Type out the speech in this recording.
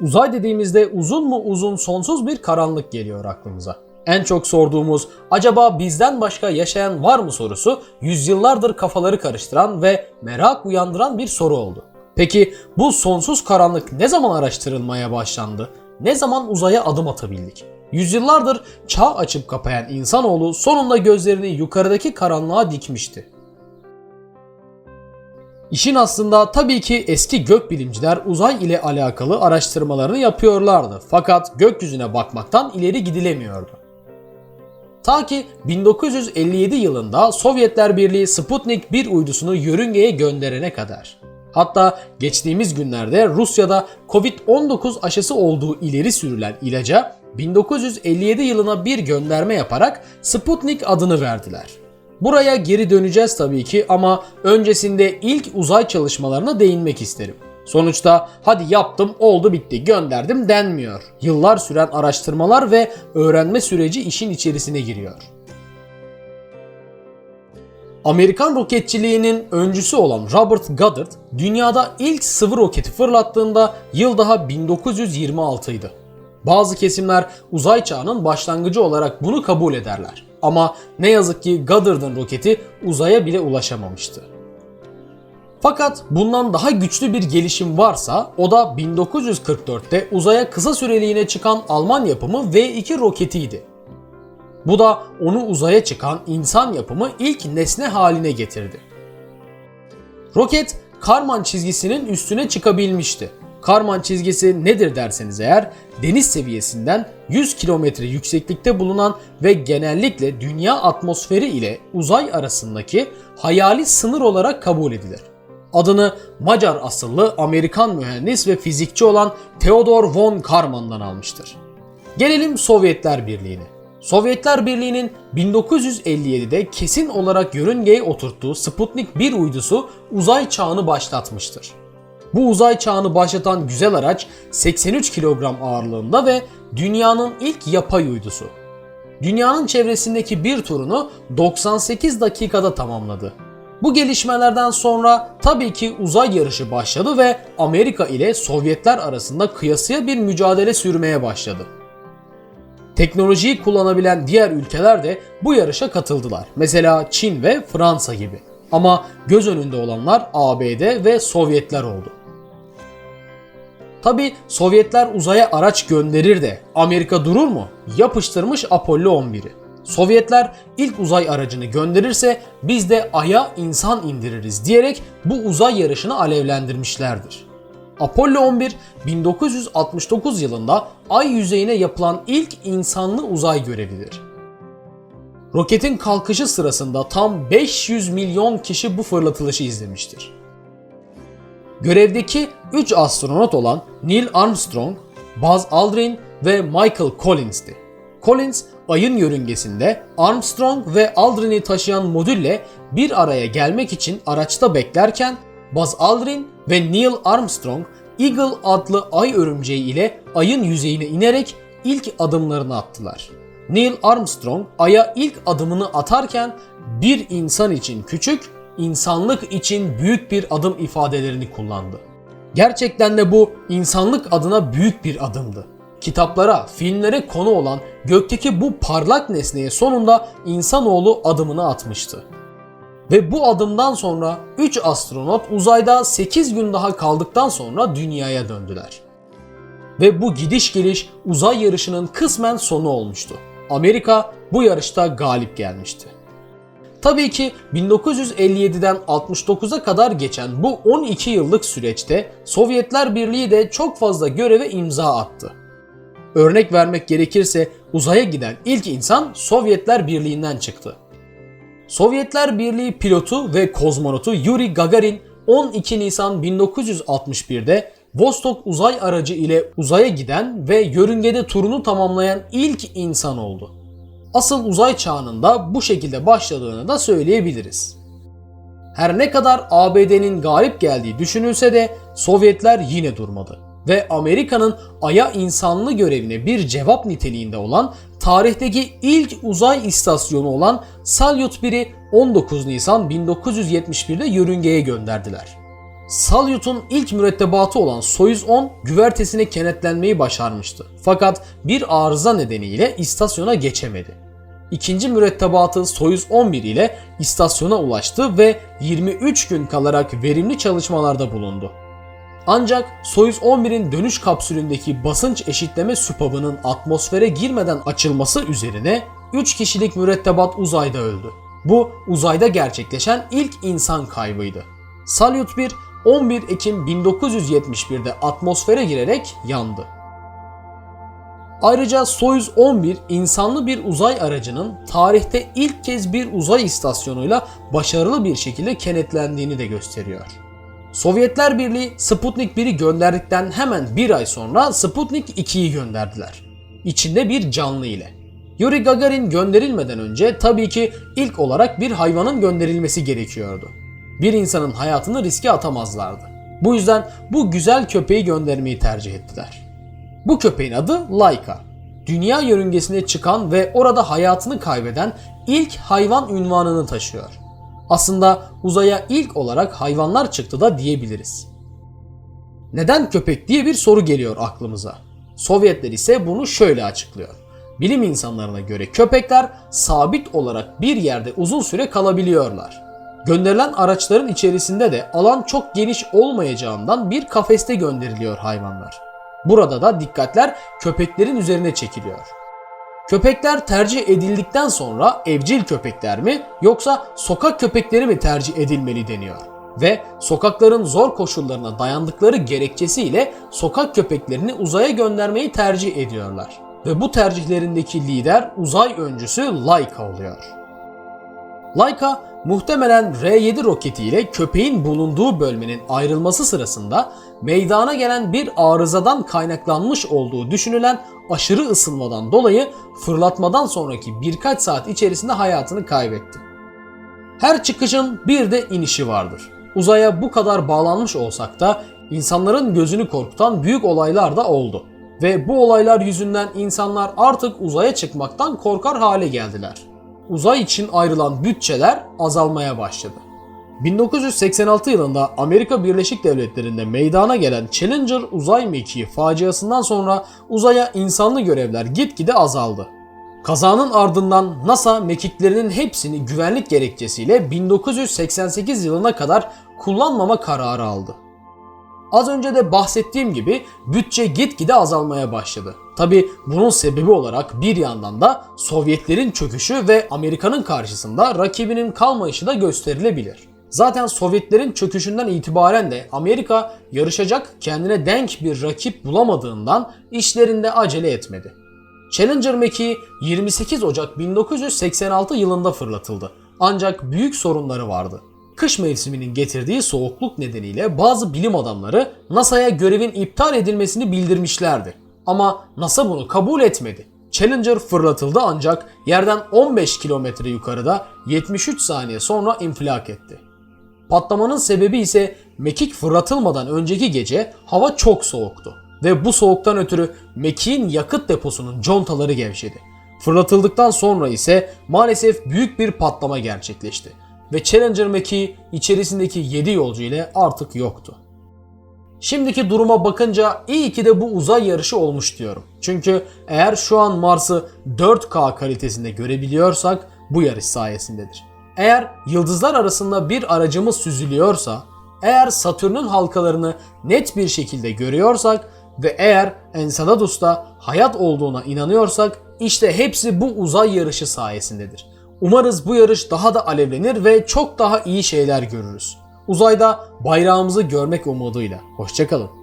Uzay dediğimizde uzun mu uzun sonsuz bir karanlık geliyor aklımıza. En çok sorduğumuz acaba bizden başka yaşayan var mı sorusu yüzyıllardır kafaları karıştıran ve merak uyandıran bir soru oldu. Peki bu sonsuz karanlık ne zaman araştırılmaya başlandı? Ne zaman uzaya adım atabildik? Yüzyıllardır çağ açıp kapayan insanoğlu sonunda gözlerini yukarıdaki karanlığa dikmişti. İşin aslında tabii ki eski gökbilimciler uzay ile alakalı araştırmalarını yapıyorlardı. Fakat gökyüzüne bakmaktan ileri gidilemiyordu. Ta ki 1957 yılında Sovyetler Birliği Sputnik 1 uydusunu yörüngeye gönderene kadar. Hatta geçtiğimiz günlerde Rusya'da Covid-19 aşısı olduğu ileri sürülen ilaca 1957 yılına bir gönderme yaparak Sputnik adını verdiler. Buraya geri döneceğiz tabii ki ama öncesinde ilk uzay çalışmalarına değinmek isterim. Sonuçta hadi yaptım oldu bitti gönderdim denmiyor. Yıllar süren araştırmalar ve öğrenme süreci işin içerisine giriyor. Amerikan roketçiliğinin öncüsü olan Robert Goddard dünyada ilk sıvı roketi fırlattığında yıl daha 1926 idi. Bazı kesimler uzay çağının başlangıcı olarak bunu kabul ederler. Ama ne yazık ki Goddard'ın roketi uzaya bile ulaşamamıştı. Fakat bundan daha güçlü bir gelişim varsa o da 1944'te uzaya kısa süreliğine çıkan Alman yapımı V2 roketiydi. Bu da onu uzaya çıkan insan yapımı ilk nesne haline getirdi. Roket Karman çizgisinin üstüne çıkabilmişti. Karman çizgisi nedir derseniz eğer deniz seviyesinden 100 kilometre yükseklikte bulunan ve genellikle dünya atmosferi ile uzay arasındaki hayali sınır olarak kabul edilir. Adını Macar asıllı Amerikan mühendis ve fizikçi olan Theodor von Karman'dan almıştır. Gelelim Sovyetler Birliği'ne. Sovyetler Birliği'nin 1957'de kesin olarak yörüngeye oturttuğu Sputnik 1 uydusu uzay çağını başlatmıştır. Bu uzay çağını başlatan güzel araç 83 kilogram ağırlığında ve dünyanın ilk yapay uydusu. Dünyanın çevresindeki bir turunu 98 dakikada tamamladı. Bu gelişmelerden sonra tabii ki uzay yarışı başladı ve Amerika ile Sovyetler arasında kıyasıya bir mücadele sürmeye başladı. Teknolojiyi kullanabilen diğer ülkeler de bu yarışa katıldılar. Mesela Çin ve Fransa gibi. Ama göz önünde olanlar ABD ve Sovyetler oldu. Tabi Sovyetler uzaya araç gönderir de Amerika durur mu? Yapıştırmış Apollo 11'i. Sovyetler ilk uzay aracını gönderirse biz de Ay'a insan indiririz diyerek bu uzay yarışını alevlendirmişlerdir. Apollo 11 1969 yılında Ay yüzeyine yapılan ilk insanlı uzay görevidir. Roketin kalkışı sırasında tam 500 milyon kişi bu fırlatılışı izlemiştir. Görevdeki 3 astronot olan Neil Armstrong, Buzz Aldrin ve Michael Collins'ti. Collins ayın yörüngesinde Armstrong ve Aldrin'i taşıyan modülle bir araya gelmek için araçta beklerken Buzz Aldrin ve Neil Armstrong Eagle adlı ay örümceği ile ayın yüzeyine inerek ilk adımlarını attılar. Neil Armstrong aya ilk adımını atarken bir insan için küçük, insanlık için büyük bir adım ifadelerini kullandı. Gerçekten de bu insanlık adına büyük bir adımdı. Kitaplara, filmlere konu olan gökteki bu parlak nesneye sonunda insanoğlu adımını atmıştı. Ve bu adımdan sonra 3 astronot uzayda 8 gün daha kaldıktan sonra dünyaya döndüler. Ve bu gidiş geliş uzay yarışının kısmen sonu olmuştu. Amerika bu yarışta galip gelmişti. Tabii ki 1957'den 69'a kadar geçen bu 12 yıllık süreçte Sovyetler Birliği de çok fazla göreve imza attı. Örnek vermek gerekirse uzaya giden ilk insan Sovyetler Birliği'nden çıktı. Sovyetler Birliği pilotu ve kozmonotu Yuri Gagarin 12 Nisan 1961'de Vostok uzay aracı ile uzaya giden ve yörüngede turunu tamamlayan ilk insan oldu. Asıl uzay çağının da bu şekilde başladığını da söyleyebiliriz. Her ne kadar ABD'nin galip geldiği düşünülse de Sovyetler yine durmadı ve Amerika'nın Ay'a insanlı görevine bir cevap niteliğinde olan tarihteki ilk uzay istasyonu olan Salyut 1'i 19 Nisan 1971'de yörüngeye gönderdiler. Salyut'un ilk mürettebatı olan Soyuz 10 güvertesine kenetlenmeyi başarmıştı. Fakat bir arıza nedeniyle istasyona geçemedi. İkinci mürettebatı Soyuz 11 ile istasyona ulaştı ve 23 gün kalarak verimli çalışmalarda bulundu. Ancak Soyuz 11'in dönüş kapsülündeki basınç eşitleme süpabının atmosfere girmeden açılması üzerine 3 kişilik mürettebat uzayda öldü. Bu uzayda gerçekleşen ilk insan kaybıydı. Salyut 1 11 Ekim 1971'de atmosfere girerek yandı. Ayrıca Soyuz 11 insanlı bir uzay aracının tarihte ilk kez bir uzay istasyonuyla başarılı bir şekilde kenetlendiğini de gösteriyor. Sovyetler Birliği Sputnik 1'i gönderdikten hemen bir ay sonra Sputnik 2'yi gönderdiler. İçinde bir canlı ile. Yuri Gagarin gönderilmeden önce tabii ki ilk olarak bir hayvanın gönderilmesi gerekiyordu. Bir insanın hayatını riske atamazlardı. Bu yüzden bu güzel köpeği göndermeyi tercih ettiler. Bu köpeğin adı Laika. Dünya yörüngesine çıkan ve orada hayatını kaybeden ilk hayvan ünvanını taşıyor. Aslında uzaya ilk olarak hayvanlar çıktı da diyebiliriz. Neden köpek diye bir soru geliyor aklımıza. Sovyetler ise bunu şöyle açıklıyor. Bilim insanlarına göre köpekler sabit olarak bir yerde uzun süre kalabiliyorlar. Gönderilen araçların içerisinde de alan çok geniş olmayacağından bir kafeste gönderiliyor hayvanlar. Burada da dikkatler köpeklerin üzerine çekiliyor. Köpekler tercih edildikten sonra evcil köpekler mi yoksa sokak köpekleri mi tercih edilmeli deniyor. Ve sokakların zor koşullarına dayandıkları gerekçesiyle sokak köpeklerini uzaya göndermeyi tercih ediyorlar. Ve bu tercihlerindeki lider uzay öncüsü Laika oluyor. Laika muhtemelen R-7 roketiyle köpeğin bulunduğu bölmenin ayrılması sırasında meydana gelen bir arızadan kaynaklanmış olduğu düşünülen aşırı ısınmadan dolayı fırlatmadan sonraki birkaç saat içerisinde hayatını kaybetti. Her çıkışın bir de inişi vardır. Uzaya bu kadar bağlanmış olsak da insanların gözünü korkutan büyük olaylar da oldu. Ve bu olaylar yüzünden insanlar artık uzaya çıkmaktan korkar hale geldiler uzay için ayrılan bütçeler azalmaya başladı. 1986 yılında Amerika Birleşik Devletleri'nde meydana gelen Challenger uzay mekiği faciasından sonra uzaya insanlı görevler gitgide azaldı. Kazanın ardından NASA mekiklerinin hepsini güvenlik gerekçesiyle 1988 yılına kadar kullanmama kararı aldı. Az önce de bahsettiğim gibi bütçe gitgide azalmaya başladı. Tabi bunun sebebi olarak bir yandan da Sovyetlerin çöküşü ve Amerika'nın karşısında rakibinin kalmayışı da gösterilebilir. Zaten Sovyetlerin çöküşünden itibaren de Amerika yarışacak kendine denk bir rakip bulamadığından işlerinde acele etmedi. Challenger mekiği 28 Ocak 1986 yılında fırlatıldı. Ancak büyük sorunları vardı. Kış mevsiminin getirdiği soğukluk nedeniyle bazı bilim adamları NASA'ya görevin iptal edilmesini bildirmişlerdi. Ama NASA bunu kabul etmedi. Challenger fırlatıldı ancak yerden 15 kilometre yukarıda 73 saniye sonra infilak etti. Patlamanın sebebi ise mekik fırlatılmadan önceki gece hava çok soğuktu ve bu soğuktan ötürü mekiğin yakıt deposunun contaları gevşedi. Fırlatıldıktan sonra ise maalesef büyük bir patlama gerçekleşti ve Challenger mekiği içerisindeki 7 yolcu ile artık yoktu. Şimdiki duruma bakınca iyi ki de bu uzay yarışı olmuş diyorum. Çünkü eğer şu an Mars'ı 4K kalitesinde görebiliyorsak bu yarış sayesindedir. Eğer yıldızlar arasında bir aracımız süzülüyorsa, eğer Satürn'ün halkalarını net bir şekilde görüyorsak ve eğer Enceladus'ta hayat olduğuna inanıyorsak işte hepsi bu uzay yarışı sayesindedir. Umarız bu yarış daha da alevlenir ve çok daha iyi şeyler görürüz. Uzayda bayrağımızı görmek umuduyla. Hoşçakalın.